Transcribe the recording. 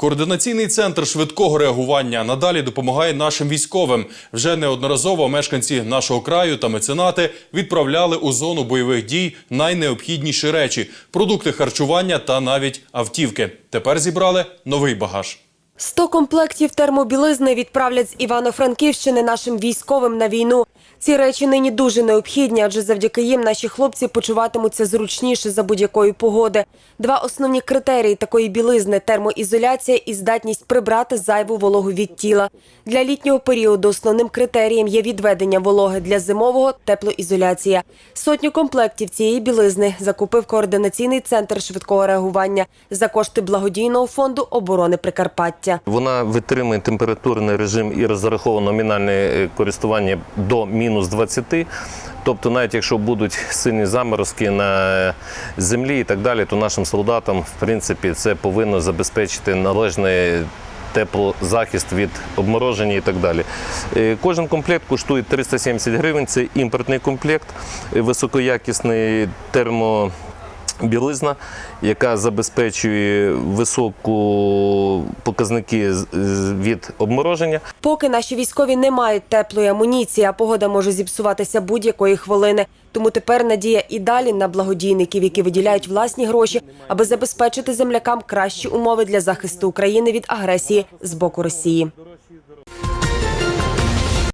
Координаційний центр швидкого реагування надалі допомагає нашим військовим. Вже неодноразово мешканці нашого краю та меценати відправляли у зону бойових дій найнеобхідніші речі продукти харчування та навіть автівки. Тепер зібрали новий багаж. 100 комплектів термобілизни відправлять з Івано-Франківщини нашим військовим на війну. Ці речі нині дуже необхідні, адже завдяки їм наші хлопці почуватимуться зручніше за будь-якої погоди. Два основні критерії такої білизни термоізоляція і здатність прибрати зайву вологу від тіла. Для літнього періоду основним критерієм є відведення вологи для зимового теплоізоляція. Сотню комплектів цієї білизни закупив координаційний центр швидкого реагування за кошти благодійного фонду оборони Прикарпаття. Вона витримує температурний режим і розраховано номінальне е, користування до мінус 20. Тобто, навіть якщо будуть сильні заморозки на землі і так далі, то нашим солдатам, в принципі, це повинно забезпечити належний теплозахист від обмороження і так далі. Е, Кожен комплект коштує 370 гривень. Це імпортний комплект, е, високоякісний термо. Білизна, яка забезпечує високу показники від обмороження. Поки наші військові не мають теплої амуніції, а погода може зіпсуватися будь-якої хвилини. Тому тепер надія і далі на благодійників, які виділяють власні гроші, аби забезпечити землякам кращі умови для захисту України від агресії з боку Росії.